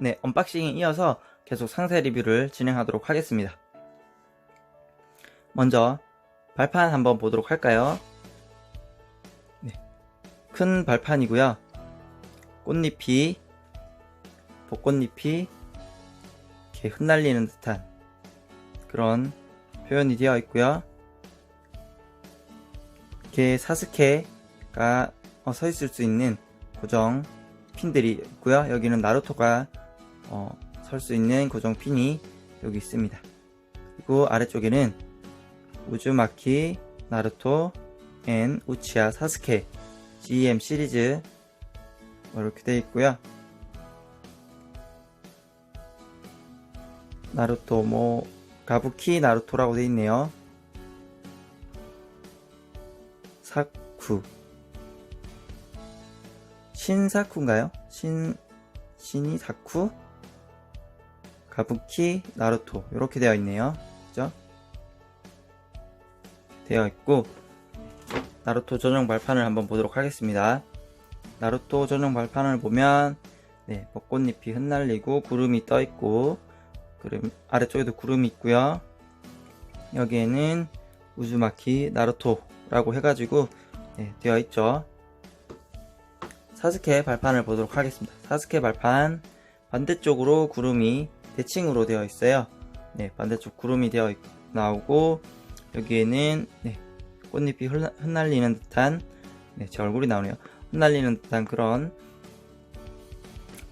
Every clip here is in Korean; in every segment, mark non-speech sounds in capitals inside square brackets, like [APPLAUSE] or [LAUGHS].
네, 언박싱에 이어서 계속 상세 리뷰를 진행하도록 하겠습니다. 먼저 발판 한번 보도록 할까요? 네, 큰 발판이고요. 꽃잎이 벚꽃잎이 이렇게 흩날리는 듯한 그런 표현이 되어 있고요. 이렇게 사스케가 어, 서 있을 수 있는 고정 핀들이 있고요. 여기는 나루토가 어, 설 수 있는 고정 핀이 여기 있습니다. 그리고 아래쪽에는 우즈마키, 나루토, 앤 우치아, 사스케, GM 시리즈 뭐 이렇게 되어 있고요. 나루토 뭐 가부키 나루토라고 되어 있네요. 사쿠 신사쿠인가요? 신 신이 사쿠 가부키 나루토 이렇게 되어 있네요. 그죠? 되어 있고 나루토 전용 발판을 한번 보도록 하겠습니다. 나루토 전용 발판을 보면 네, 벚꽃잎이 흩날리고 구름이 떠 있고 그럼 아래쪽에도 구름이 있고요. 여기에는 우즈마키 나루토라고 해가지고 네, 되어 있죠. 사스케 발판을 보도록 하겠습니다. 사스케 발판 반대쪽으로 구름이 대칭으로 되어 있어요. 네, 반대쪽 구름이 되어 있- 나오고 여기에는 네, 꽃잎이 흘- 흩날리는 듯한 네, 제 얼굴이 나오네요. 흩날리는 듯한 그런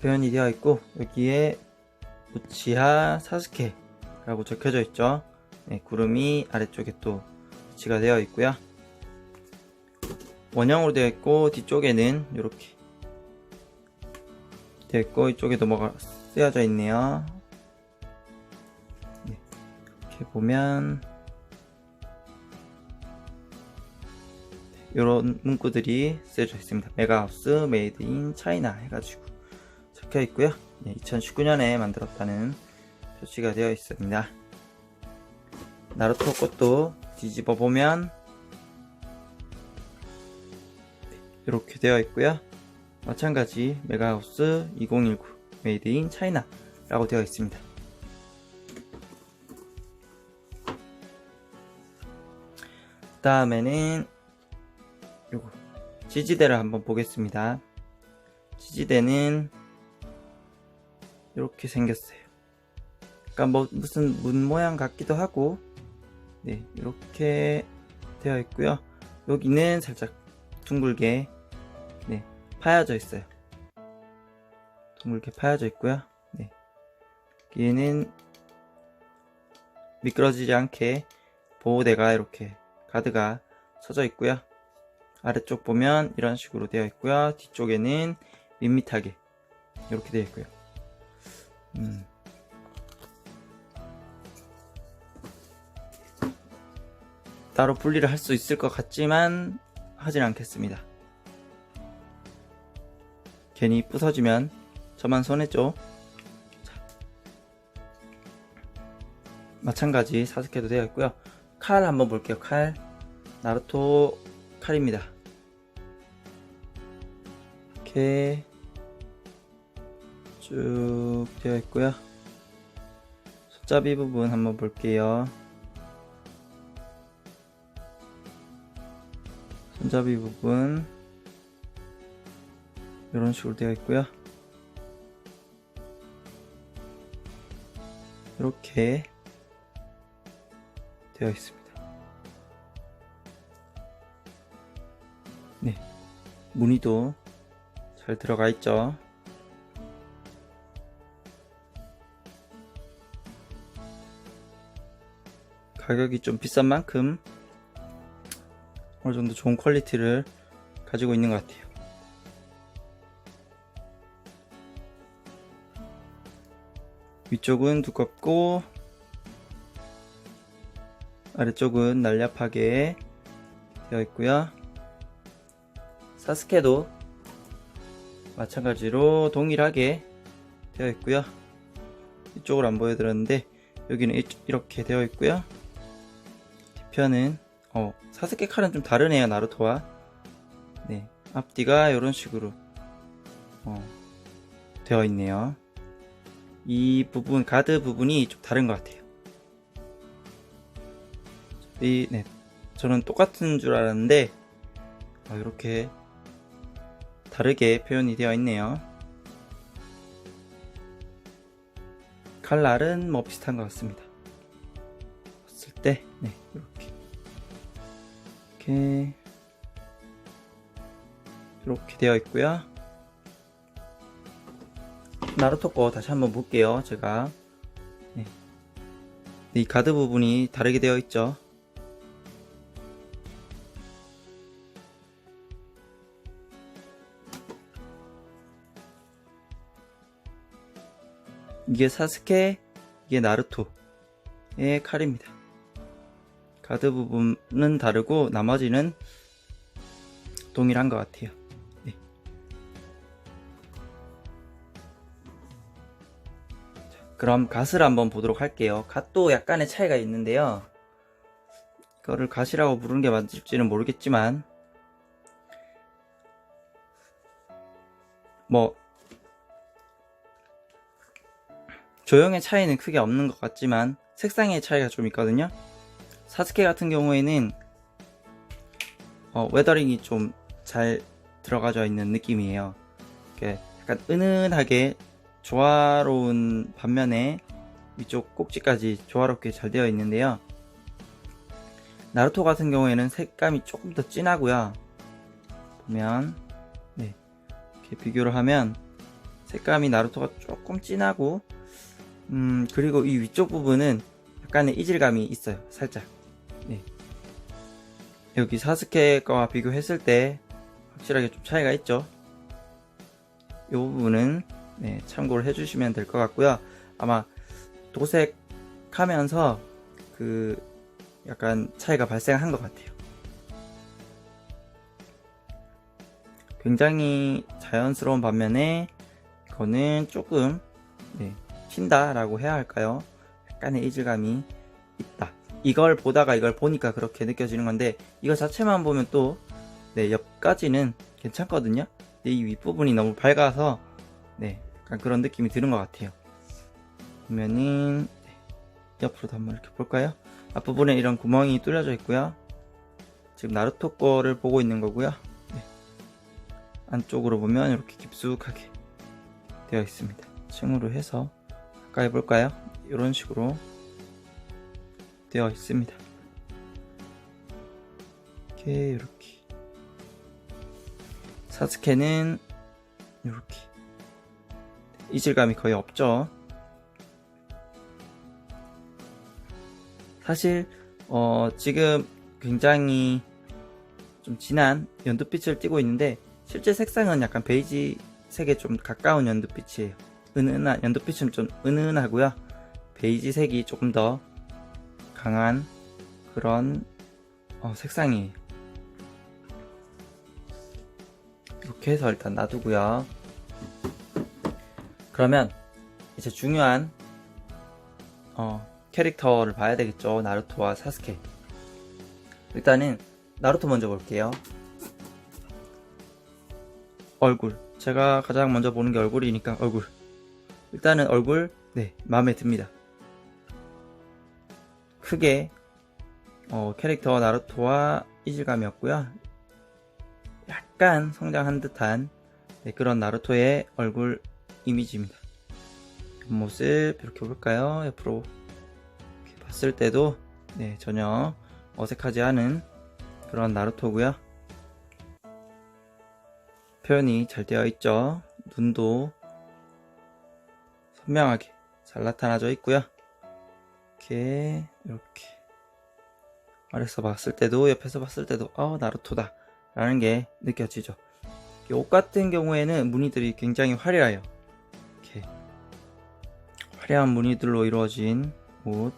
표현이 되어 있고 여기에 우치하 사스케라고 적혀져 있죠. 네, 구름이 아래쪽에 또 위치가 되어 있고요. 원형으로 되어 있고 뒤쪽에는 이렇게 되어 있고 이쪽에도 뭐가 쓰여져 있네요. 네, 이렇게 보면 이런 문구들이 쓰여져 있습니다. 메가하우스 메이드 인 차이나 해가지고 적혀 있고요. 2019년에 만들었다는 표시가 되어 있습니다. 나루토 것도 뒤집어 보면 이렇게 되어 있고요. 마찬가지 메가하우스 2019 메이드 인 차이나 라고 되어 있습니다. 다음에는 요거 지지대를 한번 보겠습니다. 지지대는 이렇게 생겼어요. 그러니까 뭐 무슨 문 모양 같기도 하고 네 이렇게 되어 있고요. 여기는 살짝 둥글게 네 파여져 있어요. 둥글게 파여져 있고요. 네 여기에는 미끄러지지 않게 보호대가 이렇게 가드가 쳐져 있고요. 아래쪽 보면 이런 식으로 되어 있고요. 뒤쪽에는 밋밋하게 이렇게 되어 있고요. 음. 따로 분리를 할 수 있을 것 같지만 하진 않겠습니다. 괜히 부서지면 저만 손해죠. 자. 마찬가지 사스케도 되어 있고요. 칼 한번 볼게요. 칼 나루토 칼입니다. 이렇게 쭉 되어 있고요. 손잡이 부분 한번 볼게요. 손잡이 부분 이런 식으로 되어 있고요. 이렇게 되어 있습니다. 네, 무늬도 잘 들어가 있죠. 가격이 좀 비싼 만큼 어느 정도 좋은 퀄리티를 가지고 있는 것 같아요. 위쪽은 두껍고 아래쪽은 날렵하게 되어 있고요. 사스케도 마찬가지로 동일하게 되어 있고요. 이쪽을 안 보여드렸는데 여기는 이- 이렇게 되어 있고요. 뒤편은 어, 사스케 칼은 좀 다르네요 나루토와. 네 앞뒤가 이런 식으로 어, 되어 있네요. 이 부분 가드 부분이 좀 다른 것 같아요. 이, 네, 저는 똑같은 줄 알았는데 아, 이렇게 다르게 표현이 되어 있네요. 칼날은 뭐 비슷한 것 같습니다. 봤을 때, 네, 이렇게. 이렇게. 이렇게 되어 있고요. 나루토 거 다시 한번 볼게요. 제가. 네. 이 가드 부분이 다르게 되어 있죠. 이게 사스케, 이게 나루토의 칼입니다. 가드 부분은 다르고 나머지는 동일한 것 같아요. 네. 자, 그럼 갓을 한번 보도록 할게요. 갓도 약간의 차이가 있는데요. 이거를 갓이라고 부르는 게 맞을지는 모르겠지만 뭐 조형의 차이는 크게 없는 것 같지만 색상의 차이가 좀 있거든요. 사스케 같은 경우에는 어, 웨더링이 좀 잘 들어가져 있는 느낌이에요. 이렇게 약간 은은하게 조화로운 반면에 위쪽 꼭지까지 조화롭게 잘 되어 있는데요. 나루토 같은 경우에는 색감이 조금 더 진하고요. 보면 네, 이렇게 비교를 하면 색감이 나루토가 조금 진하고 음, 그리고 이 위쪽 부분은 약간의 이질감이 있어요. 살짝. 네. 여기 사스케 거와 비교했을 때 확실하게 좀 차이가 있죠. 이 부분은 네, 참고를 해주시면 될 것 같고요. 아마 도색하면서 그 약간 차이가 발생한 것 같아요. 굉장히 자연스러운 반면에 이거는 조금 네, 튄다라고 해야 할까요? 약간의 이질감이 있다. 이걸 보다가 이걸 보니까 그렇게 느껴지는 건데 이거 자체만 보면 또 네, 옆까지는 괜찮거든요. 이 윗부분이 너무 밝아서 네, 약간 그런 느낌이 드는 것 같아요. 보면은 네, 옆으로도 한번 이렇게 볼까요? 앞부분에 이런 구멍이 뚫려져 있고요. 지금 나루토 거를 보고 있는 거고요. 네. 안쪽으로 보면 이렇게 깊숙하게 되어 있습니다. 층으로 해서 가까이 볼까요? 이런 식으로 되어 있습니다. 이렇게 이렇게 사스케는 이렇게 이질감이 거의 없죠. 사실 어, 지금 굉장히 좀 진한 연두빛을 띠고 있는데 실제 색상은 약간 베이지색에 좀 가까운 연두빛이에요. 은은한 연두빛은 좀 은은하고요. 베이지색이 조금 더 강한 그런 어, 색상이에요. 이렇게 해서 일단 놔두고요. 그러면 이제 중요한 어, 캐릭터를 봐야 되겠죠. 나루토와 사스케. 일단은 나루토 먼저 볼게요. 얼굴. 제가 가장 먼저 보는 게 얼굴이니까 얼굴. 일단은 얼굴 네 마음에 듭니다. 크게 어, 캐릭터 나루토와 이질감이었고요. 약간 성장한 듯한 네, 그런 나루토의 얼굴 이미지입니다. 옆모습 이렇게 볼까요? 옆으로 이렇게 봤을 때도 네, 전혀 어색하지 않은 그런 나루토고요. 표현이 잘 되어 있죠. 눈도 선명하게 잘 나타나져 있고요. 이렇게 이렇게 아래서 봤을 때도 옆에서 봤을 때도 어 나루토다 라는 게 느껴지죠. 이옷 같은 경우에는 무늬들이 굉장히 화려해요. 이렇게 화려한 무늬들로 이루어진 옷.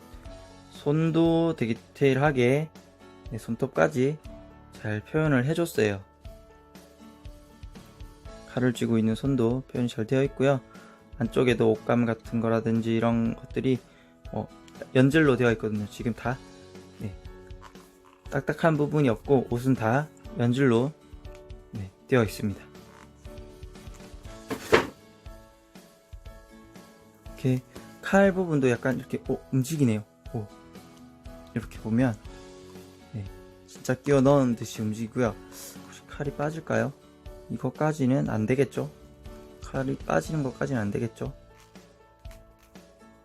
손도 되게 디테일하게 네, 손톱까지 잘 표현을 해줬어요. 칼을 쥐고 있는 손도 표현이 잘 되어 있고요. 안쪽에도 옷감 같은 거라든지 이런 것들이 어, 연질로 되어 있거든요. 지금 다 네. 딱딱한 부분이 없고 옷은 다 연질로 네, 되어 있습니다. 이렇게 칼 부분도 약간 이렇게 오, 움직이네요. 오. 이렇게 보면 네, 진짜 끼워 넣은 듯이 움직이고요. 혹시 칼이 빠질까요? 이거까지는 안 되겠죠? 칼이 빠지는 것까지는 안 되겠죠?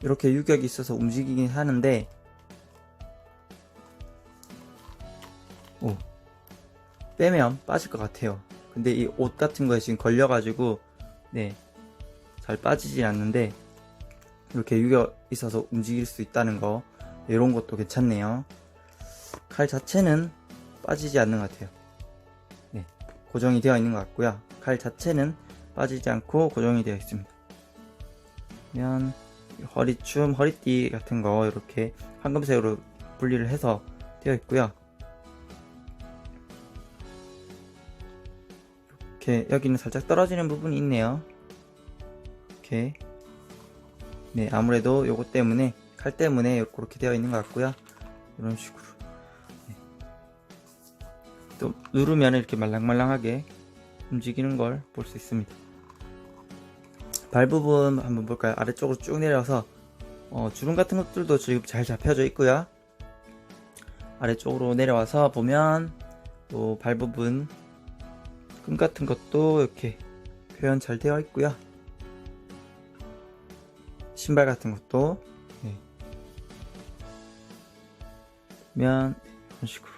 이렇게 유격이 있어서 움직이긴 하는데 오 빼면 빠질 것 같아요. 근데 이 옷 같은 거에 지금 걸려가지고 네 잘 빠지진 않는데 이렇게 유격 있어서 움직일 수 있다는 거 이런 것도 괜찮네요. 칼 자체는 빠지지 않는 것 같아요. 네 고정이 되어 있는 것 같고요. 칼 자체는 빠지지 않고 고정이 되어 있습니다. 그러면 허리춤, 허리띠 같은 거 이렇게 황금색으로 분리를 해서 되어 있고요. 이렇게 여기는 살짝 떨어지는 부분이 있네요. 이렇게 네 아무래도 요거 때문에 칼 때문에 이렇게 되어 있는 것 같고요. 이런 식으로 네. 또 누르면 이렇게 말랑말랑하게 움직이는 걸 볼 수 있습니다. 발 부분 한번 볼까요? 아래쪽으로 쭉 내려서 어, 주름 같은 것들도 지금 잘 잡혀져 있고요. 아래쪽으로 내려와서 보면 또 발 부분 끈 같은 것도 이렇게 표현 잘 되어 있고요. 신발 같은 것도 네. 보면 이런 식으로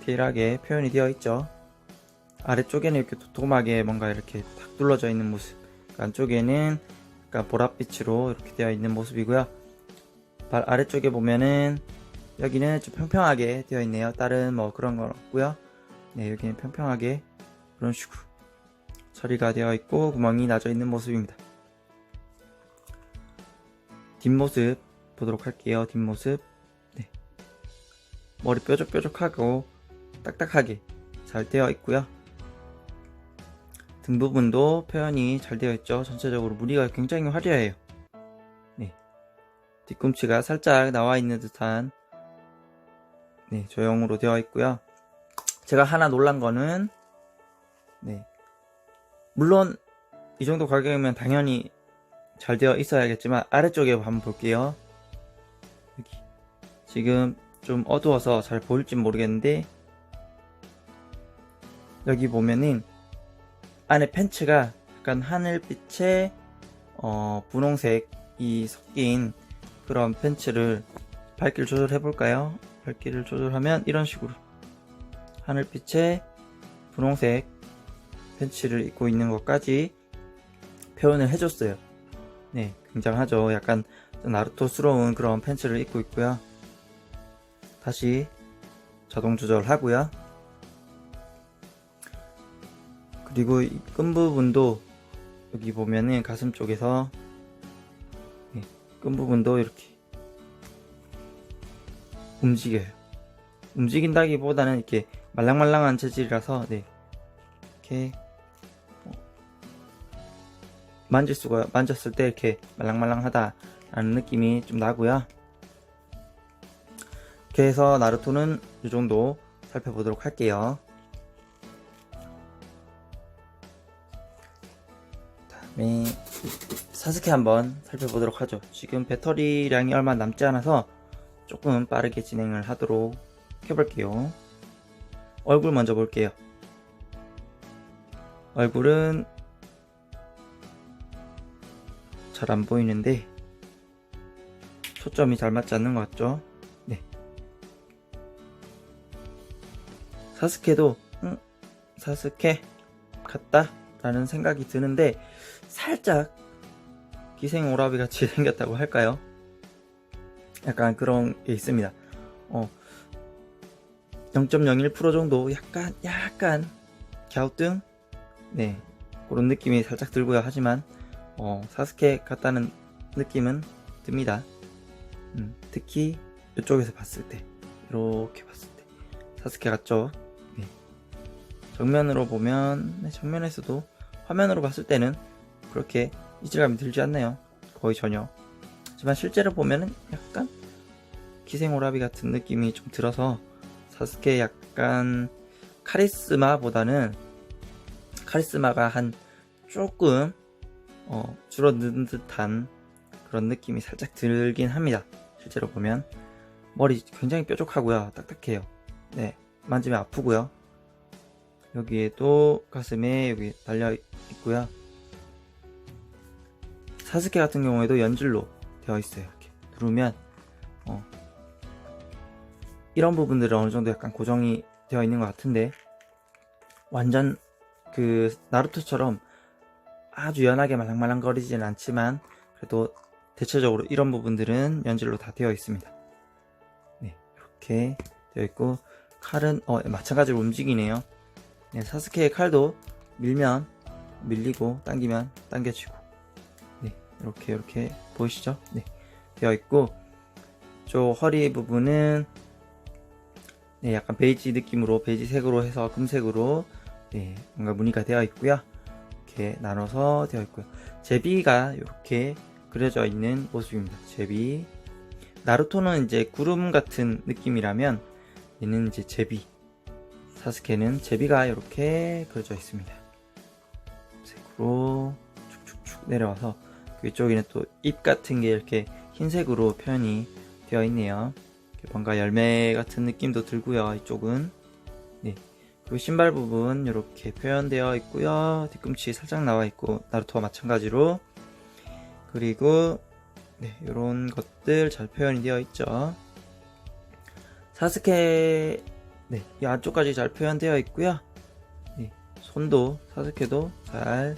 디테일하게 표현이 되어 있죠. 아래쪽에는 이렇게 도톰하게 뭔가 이렇게 탁 둘러져 있는 모습 안쪽에는 약간 보랏빛으로 이렇게 되어 있는 모습이고요. 발 아래쪽에 보면은 여기는 좀 평평하게 되어 있네요. 다른 뭐 그런 건 없고요. 네, 여기는 평평하게 그런 식으로 처리가 되어 있고 구멍이 나져 있는 모습입니다. 뒷모습 보도록 할게요. 뒷모습. 네. 머리 뾰족뾰족하고 딱딱하게 잘 되어 있고요. 등 부분도 표현이 잘 되어 있죠. 전체적으로 무늬가 굉장히 화려해요. 네. 뒤꿈치가 살짝 나와 있는 듯한 네, 조형으로 되어 있고요. 제가 하나 놀란 거는 네. 물론 이 정도 가격이면 당연히 잘 되어 있어야겠지만 아래쪽에 한번 볼게요. 여기 지금 좀 어두워서 잘 보일지 모르겠는데 여기 보면은 안에 팬츠가 약간 하늘빛에 어, 분홍색이 섞인 그런 팬츠를 밝기를 조절해 볼까요? 밝기를 조절하면 이런 식으로 하늘빛에 분홍색 팬츠를 입고 있는 것까지 표현을 해줬어요. 네, 굉장하죠. 약간 나루토스러운 그런 팬츠를 입고 있고요. 다시 자동 조절하고요. 그리고 이끈 부분도 여기 보면은 가슴 쪽에서 네, 끈 부분도 이렇게 움직여요. 움직인다기보다는 이렇게 말랑말랑한 재질이라서 네, 이렇게 어, 만질 수가 만졌을 때 이렇게 말랑말랑하다라는 느낌이 좀 나고요. 이렇게 해서 나루토는 이 정도 살펴보도록 할게요. 사스케 한번 살펴보도록 하죠. 지금 배터리량이 얼마 남지 않아서 조금 빠르게 진행을 하도록 해볼게요. 얼굴 먼저 볼게요. 얼굴은 잘 안 보이는데 초점이 잘 맞지 않는 것 같죠? 네. 사스케도 음, 사스케 같다 라는 생각이 드는데 살짝 기생 오라비 같이 [LAUGHS] 생겼다고 할까요? 약간 그런 게 있습니다. 어, 0.01% 정도 약간 약간 갸우뚱 네 그런 느낌이 살짝 들고요. 하지만 어, 사스케 같다는 느낌은 듭니다. 음, 특히 이쪽에서 봤을 때 이렇게 봤을 때 사스케 같죠? 네. 정면으로 보면 네, 정면에서도 화면으로 봤을 때는 그렇게 이질감이 들지 않나요? 거의 전혀. 하지만 실제로 보면은 약간 기생오라비 같은 느낌이 좀 들어서 사스케 약간 카리스마보다는 카리스마가 한 조금 어, 줄어든 듯한 그런 느낌이 살짝 들긴 합니다. 실제로 보면 머리 굉장히 뾰족하고요. 딱딱해요. 네, 만지면 아프고요. 여기에도 가슴에 여기 달려 있고요. 사스케 같은 경우에도 연질로 되어 있어요. 이렇게 누르면 어, 이런 부분들은 어느 정도 약간 고정이 되어 있는 것 같은데 완전 그 나루토처럼 아주 연하게 말랑말랑거리지는 않지만 그래도 대체적으로 이런 부분들은 연질로 다 되어 있습니다. 네, 이렇게 되어 있고 칼은 어, 마찬가지로 움직이네요. 네, 사스케의 칼도 밀면 밀리고 당기면 당겨지고 네, 이렇게 이렇게 보이시죠? 네, 되어 있고 저 허리 부분은 네, 약간 베이지 느낌으로 베이지색으로 해서 금색으로 네, 뭔가 무늬가 되어 있고요. 이렇게 나눠서 되어 있고요. 제비가 이렇게 그려져 있는 모습입니다. 제비. 나루토는 이제 구름 같은 느낌이라면 얘는 이제 제비. 사스케는 제비가 이렇게 그려져 있습니다. 색으로 쭉쭉쭉 내려와서 그 위쪽에는 또 잎 같은 게 이렇게 흰색으로 표현이 되어 있네요. 뭔가 열매 같은 느낌도 들고요. 이쪽은 네. 그리고 신발 부분 이렇게 표현되어 있고요. 뒤꿈치 살짝 나와 있고 나루토와 마찬가지로 그리고 네, 이런 것들 잘 표현이 되어 있죠. 사스케 네, 이 안쪽까지 잘 표현되어 있고요. 네, 손도 사스케도 잘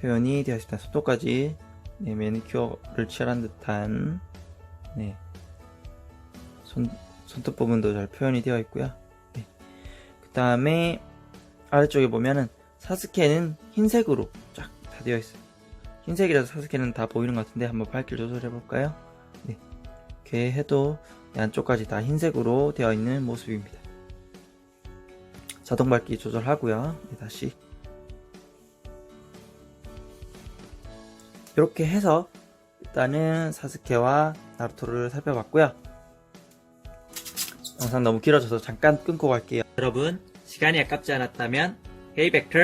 표현이 되어 있습니다. 손톱까지 네, 매니큐어를 칠한 듯한 네, 손 손톱 부분도 잘 표현이 되어 있고요. 네. 그 다음에 아래쪽에 보면은 사스케는 흰색으로 쫙 다 되어 있어요. 흰색이라서 사스케는 다 보이는 것 같은데 한번 밝기를 조절해 볼까요? 네. 이렇게 해도 양쪽까지 다 흰색으로 되어 있는 모습입니다. 자동 밝기 조절하고요. 네, 다시 이렇게 해서 일단은 사스케와 나루토를 살펴봤고요. 영상 너무 길어져서 잠깐 끊고 갈게요. 여러분 시간이 아깝지 않았다면 헤이벡터?